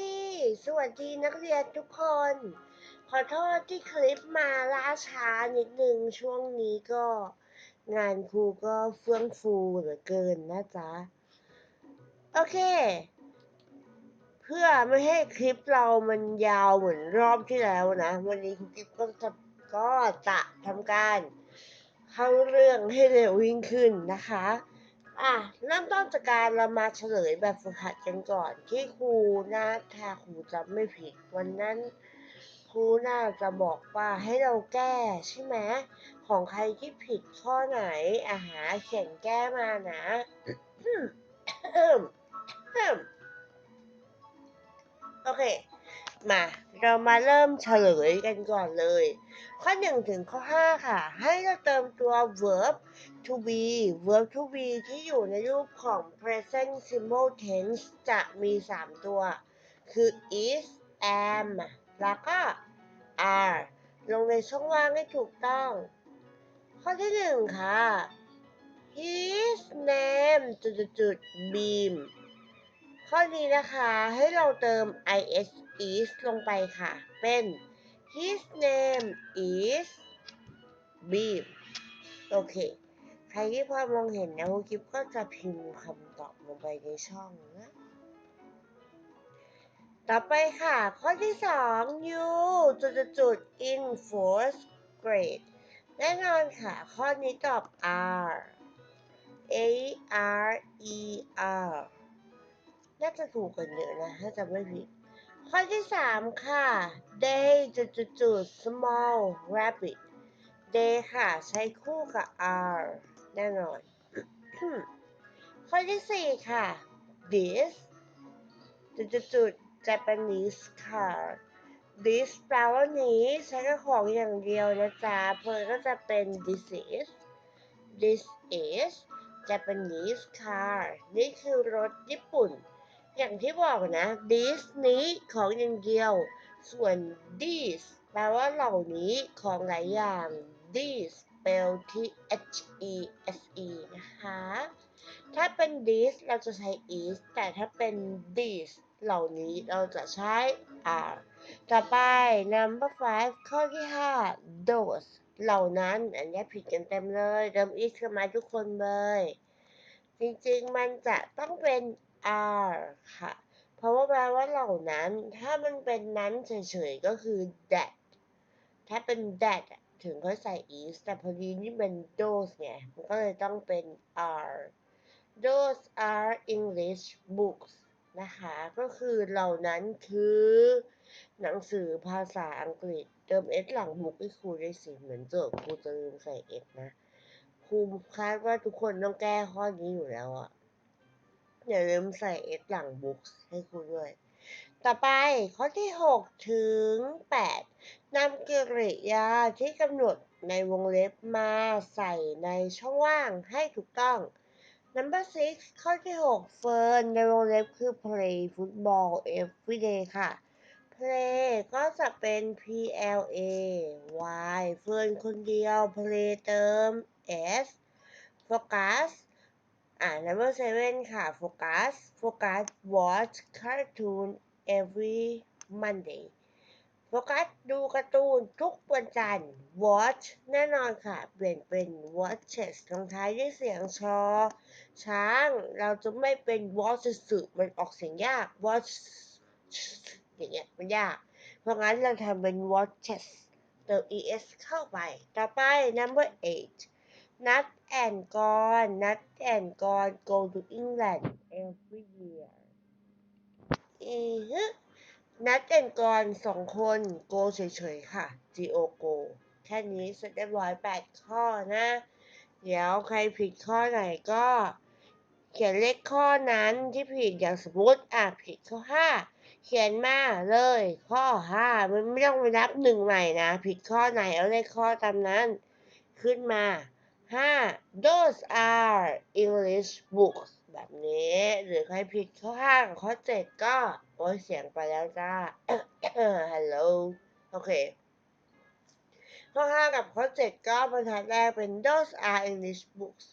ดีสวัสดีนักเรียนทุกคน ขอโทษที่คลิปมาล่าช้านิดนึงช่วงนี้ก็ งานครูก็เฟื่องฟูเหลือเกินนะจ๊ะ โอเค เพื่อไม่ให้คลิปเรามันยาวเหมือนรอบที่แล้วนะ วันนี้ครูกิ๊บก็จะก็จะทำการเข้าเรื่องให้เร็วยิ่งขึ้นนะคะ อะเริ่มต้นจากการเรามาเฉลยแบบฝึกหัดกันก่อน ที่ครูนะถ้าครูจำไม่ผิด วันนั้นครูน่าจะบอกว่าให้เราแก้ใช่ไหมของใครที่ผิดข้อไหนอาหาเขียนแก้มานะโอเค มา เรามาเริ่มเฉลยกันก่อนเลย ข้อ 1 ถึงข้อ 5 ค่ะ ให้เราเติมตัว verb to be verb to be ที่อยู่ในรูปของ present simple tense จะมี 3 ตัว คือ is am แล้วก็ are ลงในช่องว่างให้ถูกต้อง ข้อที่ 1 ค่ะ his name จุดๆ beam ข้อนี้นะคะให้เราเติม is is ลงไปค่ะ เป็น his name is beam โอเค ใครที่พอมองเห็นนะครูกิฟก็จะพิมพ์คำตอบลงไปในช่องนะ ต่อไปค่ะ ข้อที่สอง you จุดจุด in fourth grade แน่นอนค่ะ ข้อนี้ตอบ r a r e r น่าจะถูกกันเยอะนะ ถ้าจำไม่ผิด ข้อที่สามค่ะ they จุดจุดจุด small rabbit they ค่ะ ใช้คู่กับ are แน่นอน ข้อที่สี่ค่ะ this จุดจุดจุด Japanese ค่ะ this แปลว่านี้ใช้กับของอย่างเดียวนะจ๊ะเพอก็จะเป็น this is this is Japanese car นี่คือรถญี่ปุ่น อย่างที่บอกนะ this นี้ของอย่างเดียว ส่วน these แปลว่าเหล่านี้ของหลายอย่าง these spell T H E S E นะคะ ถ้าเป็น this เราจะใช้ is แต่ถ้าเป็น these เหล่านี้เราจะใช้ are ต่อไป number five ข้อที่ 5 those เหล่านั้น อันนี้ผิดกันเต็มเลยเติม is ขึ้นมาทุกคนเลย จริงๆมันจะต้องเป็น are ค่ะ เพราะว่าแปลว่าเหล่านั้น ถ้ามันเป็นนั้นเฉยๆ ก็คือ that ถ้าเป็น that ถึงค่อยใส่ is แต่พอดีนี่เป็น those ไง มันก็เลยต้องเป็น are those are English books นะคะ ก็คือเหล่านั้นคือ หนังสือภาษาอังกฤษ เติม s หลังบุ๊กให้ครูได้สิ เหมือนโจทย์ครูจะลืมใส่ s นะ ครูคาดว่าทุกคนต้องแก้ข้อนี้อยู่แล้วอะ อย่าลืมใส่ s หลังบุ๊กให้ครูด้วย ต่อไปข้อที่ 6 ถึง 8นำกริยาที่กำหนดในวงเล็บมาใส่ในช่องว่างให้ถูกต้อง number six ข้อที่ 6 เฟิร์นในวงเล็บคือ play football every day ค่ะ play ก็จะเป็น p l a y เฟิร์นคนเดียว play เติม s focus อ่า number seven ค่ะ focus focus watch cartoon every Monday โฟกัสดูการ์ตูนทุกวันจันทร์ watch แน่นอนค่ะ เปลี่ยนเป็น watches ลงท้ายด้วยเสียงชอ ช้าง เราจะไม่เป็น watch สึมันออกเสียงยาก watch อย่างเงี้ยมันยาก เพราะงั้นเราทำเป็น watches เติม es เข้าไป ต่อไป number eight Nat and Gone Nat and Gone go to England every year อือฮึนัดแอนกรสองคนโกเฉยๆค่ะ go go แค่นี้เสร็จเรียบร้อยแปดข้อนะ เดี๋ยวใครผิดข้อไหนก็ เขียนเลขข้อนั้นที่ผิดอย่างสมมติอะผิดข้อห้าเขียนมาเลย ข้อห้ามันไม่ต้องไปนับหนึ่งใหม่นะ ผิดข้อไหนเอาเลขข้อตามนั้น ขึ้นมา ห้า those are English books แบบนี้ หรือใครผิดข้อห้ากับข้อเจ็ดก็โอ้ยเสียงไปแล้วจ้าฮัลโหลโอเค ข้อห้ากับข้อเจ็ดก็บรรทัดแรกเป็น those are English books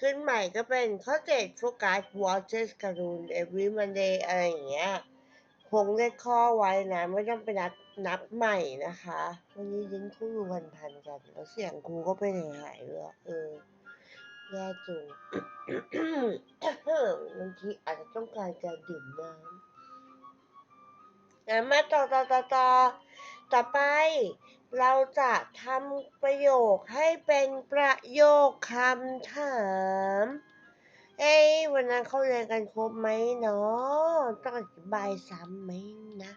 ขึ้นใหม่ก็เป็นข้อเจ็ดโฟกัส watches cartoon every Monday อะไรอย่างเงี้ยคงเลขข้อไว้นะ ไม่ต้องไปนับ นับใหม่นะคะ วันนี้ยิ้นคู่วันพันกัน แล้วเสียงครูก็ไปหายหายเลยอะเออแย่จุงบางทีอาจจะต้องการการดื่มน้ำอะมาต่อต่อต่อต่อต่อไป เราจะทำประโยคให้เป็นประโยคคำถาม เอ้วันนั้นเขาเรียนกันครบไหมเนาะต้องอธิบายซ้ำไหมนะ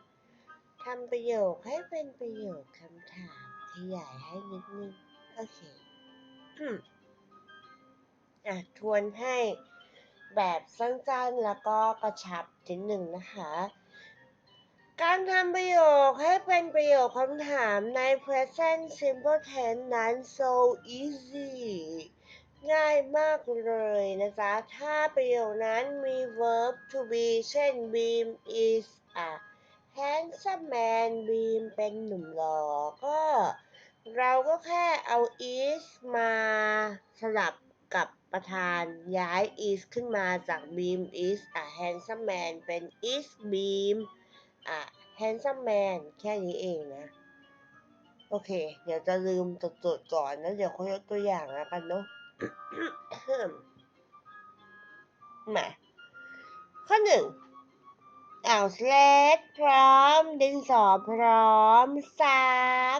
ทำประโยคให้เป็นประโยคคำถามขยายให้นิดนึง โอเคอืมอะทวนให้แบบสั้นๆแล้วก็กระชับนิดหนึ่งนะคะ การทำประโยคให้เป็นประโยคคำถามใน present simple tense นั้น so easy ง่ายมากเลยนะจ๊ะ ถ้าประโยคนั้นมี verb to be เช่น Beam is a handsome man Beam เป็นหนุ่มหล่อก็ เราก็แค่เอา is มาสลับกับประธานย้าย is ขึ้นมาจาก Beam is a handsome man เป็น is Beam a handsome man แค่นี้เองนะ โอเค เดี๋ยวจะลืมจดๆก่อนแล้วเดี๋ยวเขายกตัวอย่างแล้วกันเนาะมาข้อหนึ่ง อ่าวสเลดพร้อม ดินสอพร้อมสา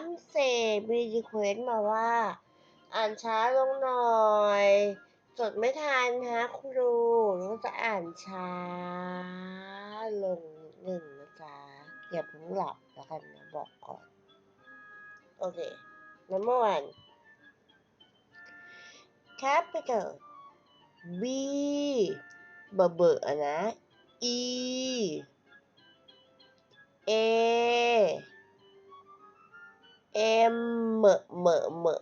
มเศษมีดีเควสมาว่า อ่านช้าลงหน่อย จดไม่ทันฮะครูต้องจะอ่านช้าลงหนึ่งนะจ๊ะอย่าเพิ่งหลับแล้วกันนะบอกก่อน โอเค number one capital B เบอร์เบอร์อะนะ E A M เหมอะเหมอเหมอ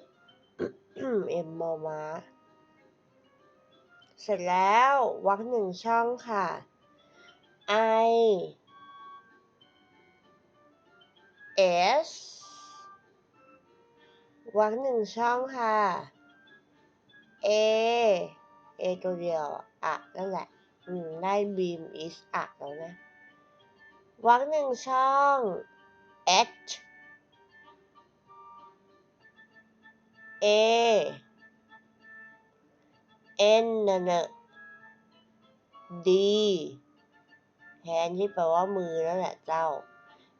M มอมาเสร็จแล้ววรรคหนึ่งช่องค่ะ I S วรรคหนึ่งช่องค่ะ A A ตัวเดียวอะนั่นแหละ อืม ได้ beam is อะแล้วนะ วรรคหนึ่งช่อง H A N นั่นน่ะ D แทนที่แปลว่ามือนั่นแหละเจ้า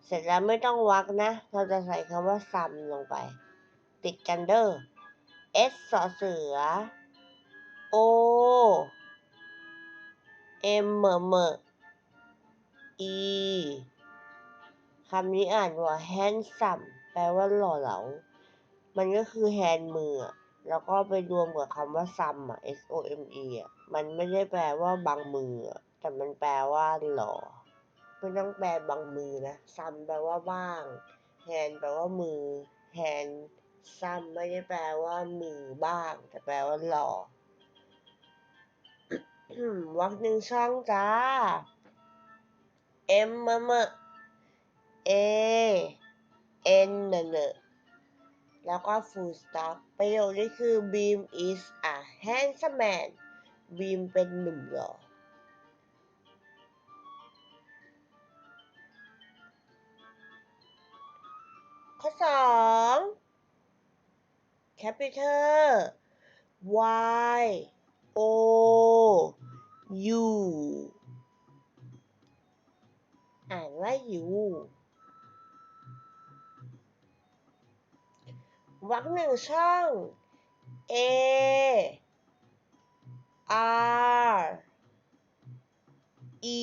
เสร็จแล้วไม่ต้องวักนะ เราจะใส่คำว่า sum ลงไป ติดกันเด้อ S สอเสือ O M เมอเหมอ E คำนี้อ่านว่า handsome แปลว่าหล่อเหลา มันก็คือ hand มือ แล้วก็ไปรวมกับคำว่า some อะ S O M E อะ มันไม่ได้แปลว่าบางมืออะแต่มันแปลว่าหล่อไม่ต้องแปลบางมือนะ some แปลว่าบ้าง hand แปลว่ามือ hand some ไม่ได้แปลว่ามือบ้าง แต่แปลว่าหล่อวรรคหนึ่งช่องจ้า M มะมะ A N เนเนแล้วก็ full stop ประโยคนี้คือ Beam is a handsome man Beam เป็นหนุ่มหล่อข้อสอง capital Y O U อ่านว่า U วรรคหนึ่งช่อง A R E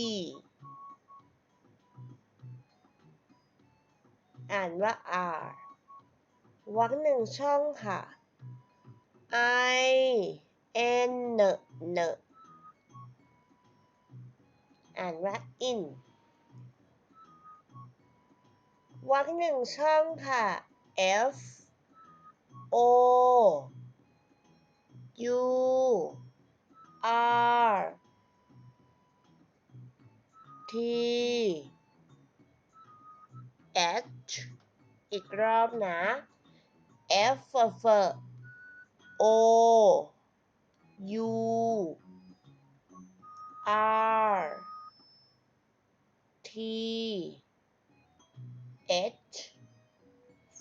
อ่านว่า R วรรคหนึ่งช่องค่ะ I N เนเนอ่านว่า in วรรคหนึ่งช่องค่ะ F O U R T H อีกรอบนะ F F O U R T T H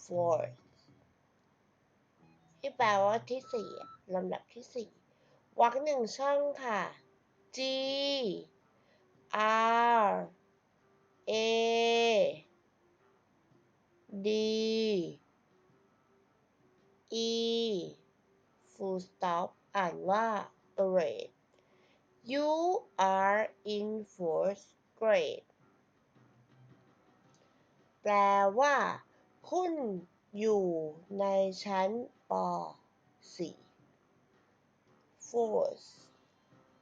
fourth ที่แปลว่าที่สี่ลำดับที่สี่วรรคหนึ่งช่องค่ะ G R A D E full stop อ่านว่า grade you are in fourth grade แปลว่า คุณอยู่ในชั้นป .4 fourth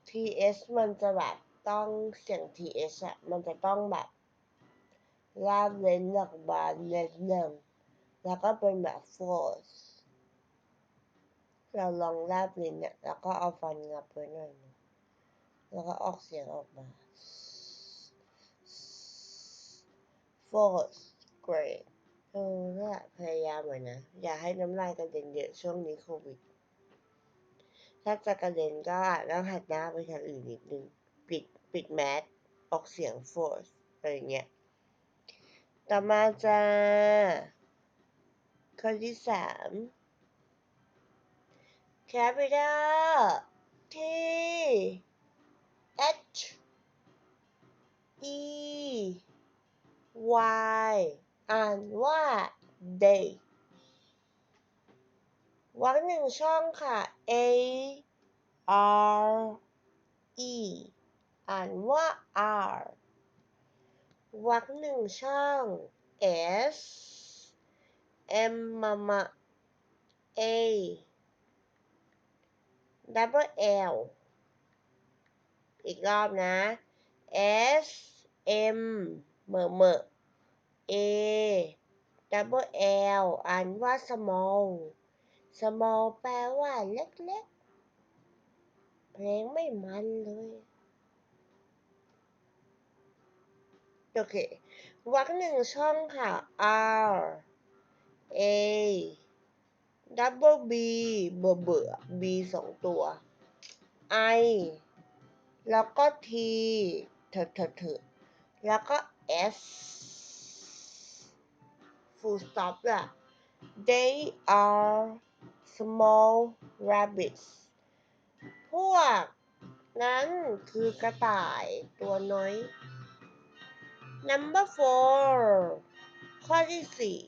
th มันจะแบบต้องเสียง th อะมันจะต้องแบบลากเล่นออกมาเนิดนึงแล้วก็เป็นแบบ fourth เราลองลากลิ้นเนี่ยแล้วก็เอาฟันงับไว้หน่อยนึงแล้วก็ออกเสียงออกมา force fourth grade เออนั่นแหละพยายามหน่อยนะ อย่าให้น้ำลายกระเด็นเยอะช่วงนี้โควิด ถ้าจะกระเด็นก็ต้องหัดหน้าไปทางอื่นนิดนึง ปิดปิดแมสออกเสียง fourth อะไรเงี้ย ต่อมาจะ ข้อที่สาม capital T H E Y อ่านว่า day วรรคหนึ่งช่องค่ะ A R E อ่านว่า R วรรคหนึ่งช่อง S M มามา A double L อีกรอบนะ S M เมอเมอ A double L อ่านว่า small small แปลว่าเล็กๆ เพลงไม่มันเลย โอเควรรคหนึ่งช่องค่ะ R A double B เบื่อเบื่อ B สองตัว I แล้วก็ T เถอะเถอะเถอะแล้วก็ S full stop อะ They are small rabbits พวกนั้นคือกระต่ายตัวน้อย number four ข้อที่สี่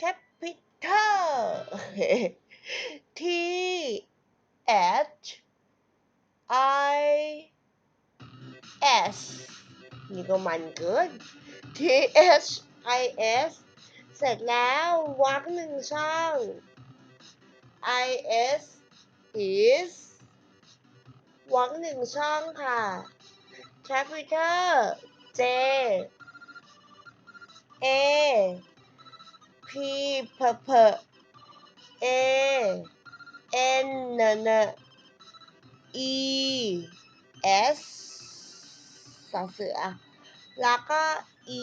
capital T H I S นี่ก็มันเกิน T H I S เสร็จแล้ววรรคหนึ่งช่อง I S is วรรคหนึ่งช่องค่ะ capital J A P P P A N N E S สอเสือ แล้วก็ E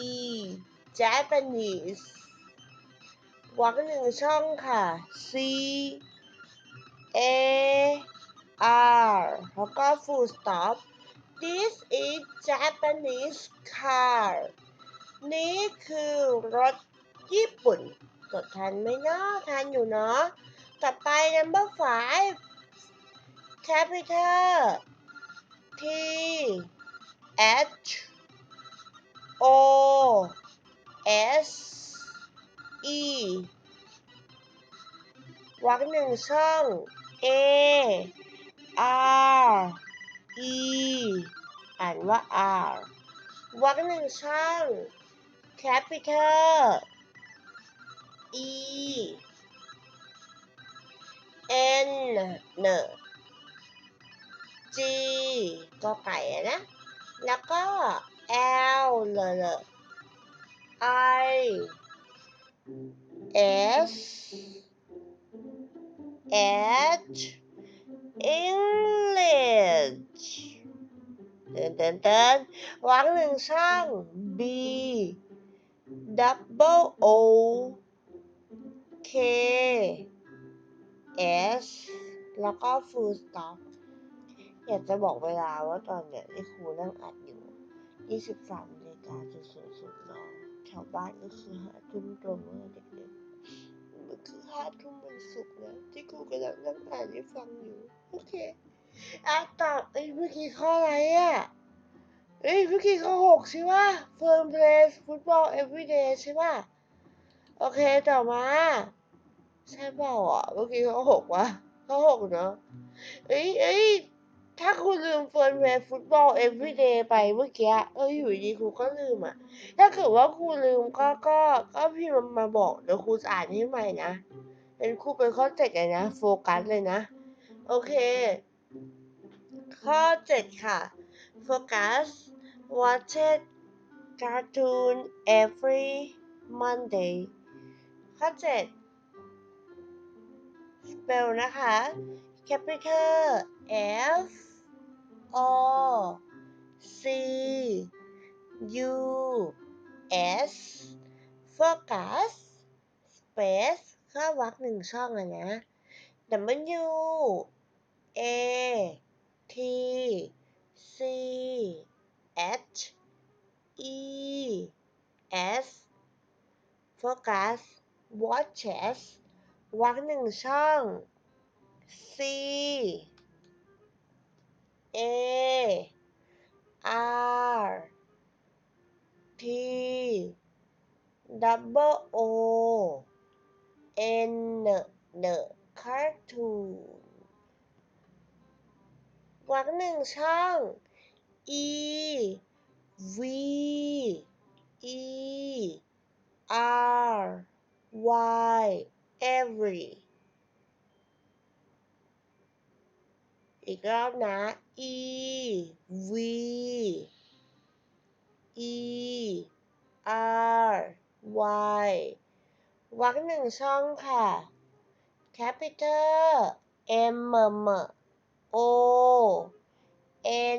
Japanese วรรคหนึ่งช่องค่ะ C A R แล้วก็ full stop This is Japanese car นี่คือรถญี่ปุ่นจดทันไหมเนาะทันอยู่เนาะ ต่อไป number five capital T H วรรคหนึ่งช่อง A R E อ่านว่า R วรรคหนึ่งช่อง capital E N N G ก็ไก่นะ แล้วก็ L เลอเล I S H English เตินเตินเตินวรรคหนึ่งช่อง B double O K S แล้วก็ full stop อยากจะบอกเวลาว่าตอนเนี้ยที่ครูนั่งอัดอยู่ 23นาฬิกาจุดศูนย์ศูนย์นแถวบ้านก็คือห้าทุ่มตรงเลยเด็กๆ คือห้าทุ่มวันศุกร์นะ ที่ครูกำลังนั่งอ่านให้ฟังอยู่ โอเคอะตอบเอ้เมื่อกี้ข้ออะไรอะเอ้ยเมื่อกี้ข้อหกใช่ป่ะ Firm plays football every day ใช่ป่ะ โอเคต่อมา ใช่เปล่าอะเมื่อกี้ข้อหกวะข้อหกเนาะเอ้ยเอ้ย ถ้าคุณลืม Firm play football every day ไปเมื่อกี้เอออยู่ดีครูก็ลืมอะ ถ้าเกิดว่าครูลืมก็ก็ก็พี่มามาบอกเดี๋ยวครูจะอ่านให้ใหม่นะ เป็นครูเป็นข้อเจ็ดเลยนะ โฟกัสเลยนะ โอเค ข้อเจ็ดค่ะโฟกัส watched cartoon every Monday ข้อเจ็ด spell นะคะ capital F O C U S focus space ข้อวักหนึ่งช่องอะนะ W A T C H E S focus watches วักหนึ่งช่อง C A R T double O N the cartoon วักหนึ่งช่อง E V E R Y every อีกรอบนะ E V E R Y วักหนึ่งช่องค่ะ capital M M O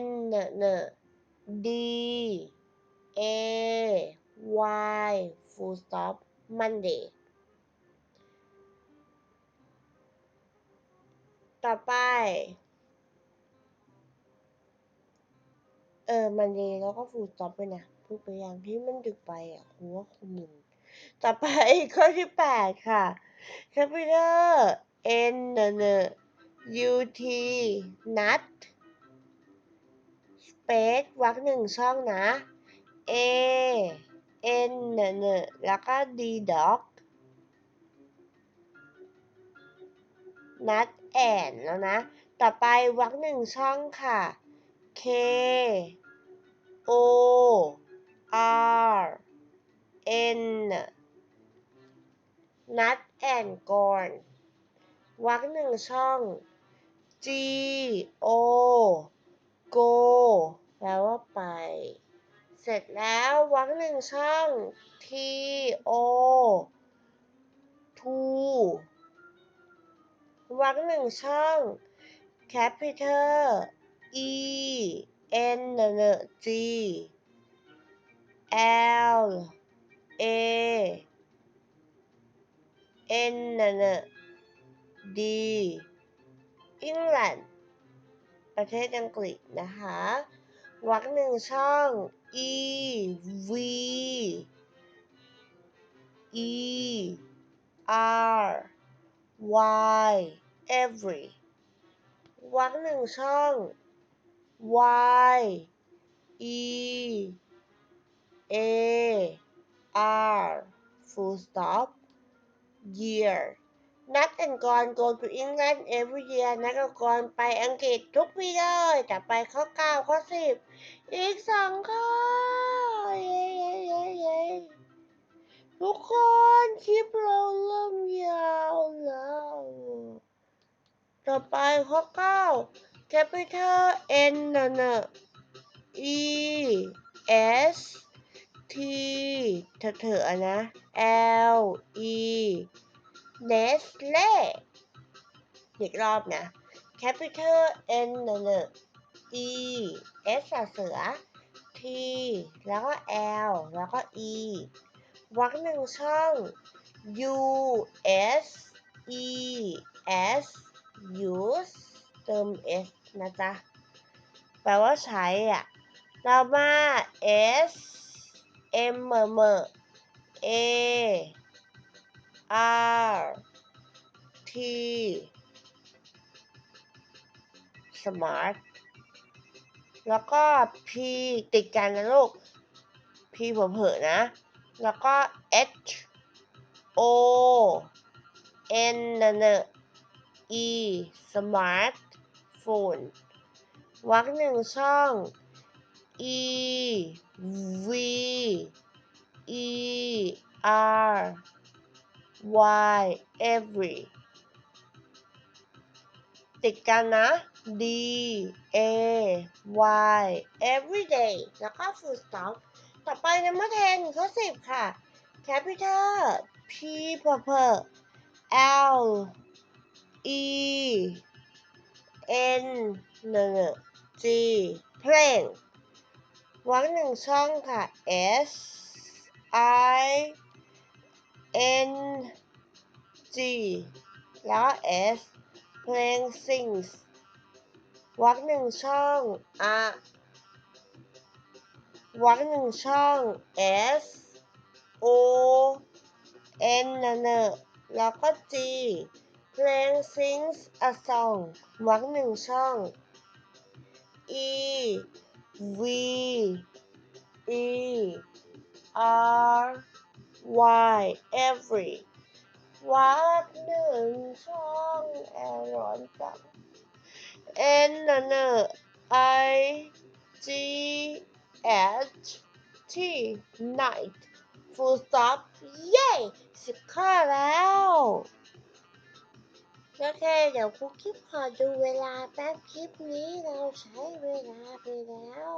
N N D A Y full stop Monday ต่อไป เออ มันดีแล้วก็ฟูลสต็อปไปนะพูดไปอย่างที่มันดึกไปอะครูว่าครูมึนต่อไปข้อที่แปดค่ะ capital N N U T nut space วักหนึ่งช่องนะ A N N แล้วก็ D dog nut and แล้วนะ ต่อไปวักหนึ่งช่องค่ะ K O R N nut and corn วักหนึ่งช่อง G O go แปลว่าไป เสร็จแล้ววักหนึ่งช่อง T O to วักหนึ่งช่อง capital E N N G L A N N D England ประเทศอังกฤษนะคะวักหนึ่งช่อง E V E R Y every วักหนึ่งช่อง Y E A R full stop year นัดกันก่อน go to England every year นัดกันก่อนไปอังกฤษทุกปีเลยแต่ไปข้อเก้าข้อสิบอีกสองข้อเย้เย้เย้เย้ทุกคนคลิปเราเริ่มยาวแล้ว ต่อไปข้อเก้า capital N นะนะ E S T เถอะเถอะนะ L E Nestle อีกรอบนะ capital N นะนะ E S เสือ T แล้วก็ L แล้วก็ E วักหนึ่งช่อง U S E S use เติม S นะจ๊ะ แปลว่าใช้อะเรามา S M เอร์เมอร์ A R T smart แล้วก็ P ติดกันนะลูก P เผลอๆนะ แล้วก็ H O N นะเนอะ E smart phone วรรคหนึ่งช่อง E V E R Y every ติดกันนะ D A Y everyday แล้วก็ full stop ต่อไปนัมเบอร์10ข้อ10 ค่ะ capital P purple L E N เนอะ G plain วรรคหนึ่งช่องค่ะ S I N G แล้ว S plain sings วรรคหนึ่งช่อง R วรรคหนึ่งช่อง S O N นะเนอะแล้วก็ G plain sings a song วรรคหนึ่งช่อง E V E R Y every วรรคหนึ่งช่องแอร์ร้อนจัง N นะเนอะ I G H T night full stop เย้สิบข้อแล้ว โอเค เดี๋ยวครูคลิปขอดูเวลาแป๊บคลิปนี้เราใช้เวลาไปแล้ว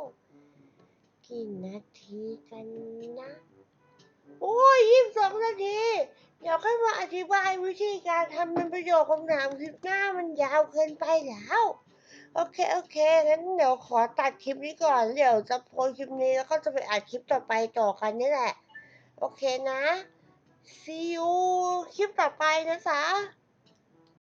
กี่นาทีกันนะ โอ้ยยี่สิบสองนาที เดี๋ยวค่อยมาอธิบายวิธีการทำเป็นประโยคคำถามคลิปหน้ามันยาวเกินไปแล้ว โอเค โอเค งั้นเดี๋ยวขอตัดคลิปนี้ก่อน เดี๋ยวจะโพสคลิปนี้แล้วก็จะไปอัดคลิปต่อไปต่อกันนี่แหละ โอเคนะ see you คลิปต่อไปนะจ๊ะ